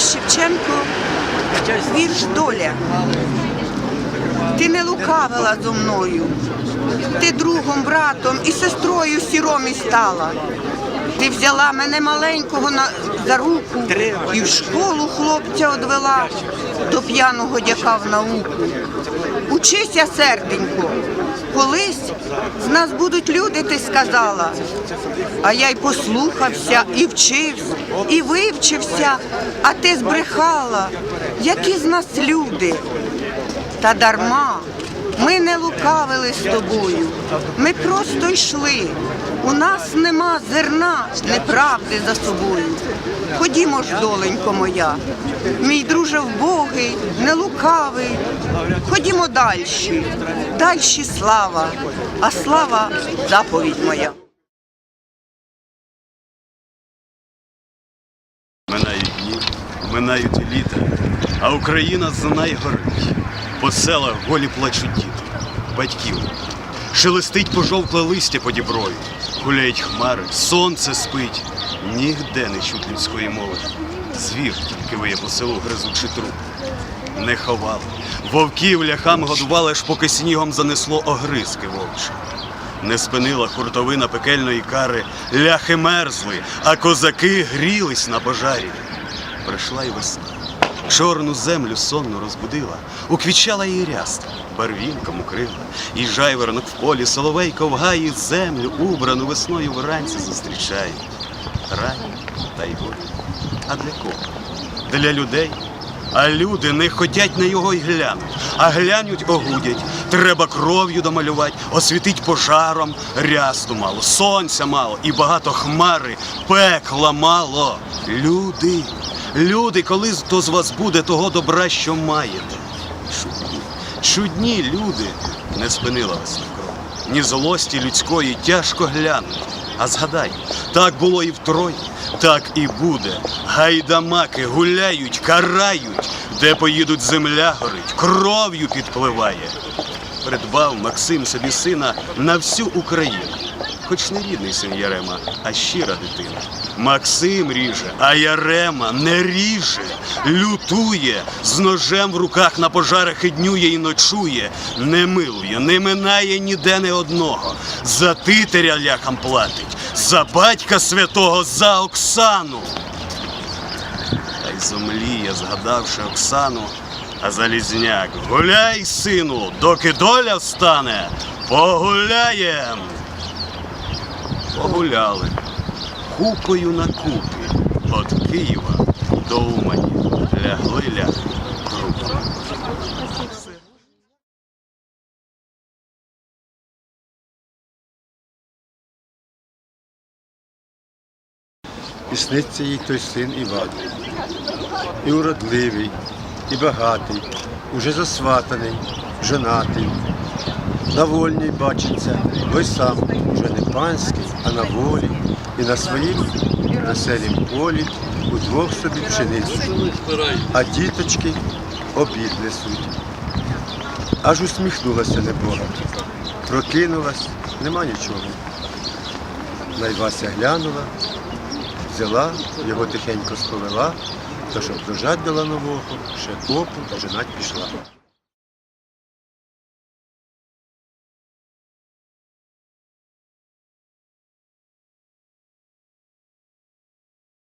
Тарас Шевченко, вірш доля. Ти не лукавила зо мною, ти другом, братом і сестрою сіромі стала. Ти взяла мене маленького на, за руку і в школу хлопця одвела до п'яного дяка в науку. Учися, серденько, колись з нас будуть люди, ти сказала. А я й послухався, і вчився, і вивчився, а ти збрехала, які з нас люди. Та дарма, ми не лукавили з тобою, ми просто йшли. У нас нема зерна неправди за собою. Ходімо ж, доленько моя, мій друже вбогий, не лукавий. Ходімо дальші, дальші слава, а слава заповідь моя. Минають дні, минають літа, а Україна знай горить. По селах голі плачуть діти, батьків. Шелестить пожовкле листя по діброю, гуляють хмари, сонце спить, нігде не чуть людської мови. Звір тільки виє по селу, гризучи труп. Не ховали. Вовків ляхам годували, аж поки снігом занесло огризки вовчі. Не спинила хуртовина пекельної кари, ляхи мерзли, а козаки грілись на пожарі. Прийшла й весна. Чорну землю сонно розбудила, уквічала її ряст, барвінком укрила, і жайворонок в полі, соловейко в гаї землю, убрану весною вранці зустрічає. Рай та й горе. А для кого? Для людей. А люди не хотять на його й глянуть, а глянуть огудять. Треба кров'ю домалювати, освітить пожаром, рясту мало, сонця мало і багато хмари, пекла мало. Люди, люди, коли то з вас буде того добра, що маєте. Чудні, чудні люди, не спинила весна кров. Ні злості людської тяжко глянути. А згадай, так було і в Трої, так і буде. Гайдамаки гуляють, карають, де поїдуть земля горить, кров'ю підпливає. Придбав Максим собі сина на всю Україну. Хоч не рідний син Ярема, а щира дитина. Максим ріже, а Ярема не ріже, лютує, з ножем в руках на пожарах і днює і ночує, не милує, не минає ніде не одного. За титаря ляхам платить, за батька святого, за Оксану. Та й зомліє, згадавши Оксану, а залізняк, гуляй, сину, доки доля встане, погуляєм. Погуляли купою на купі, от Києва до Умані лягли ляхи крупи. І сниться їй той син Іван. І уродливий, і багатий, уже засватаний, женатий. На вольній бачиться, бо й сам уже не панський, а на волі, і на своїм веселім полі удвох собі пшеницю, а діточки обід несуть. Аж усміхнулася небога. Прокинулась, нема нічого. Найвася глянула, взяла, його тихенько сповела, та щоб дожать дала нового, ще копу та женать пішла.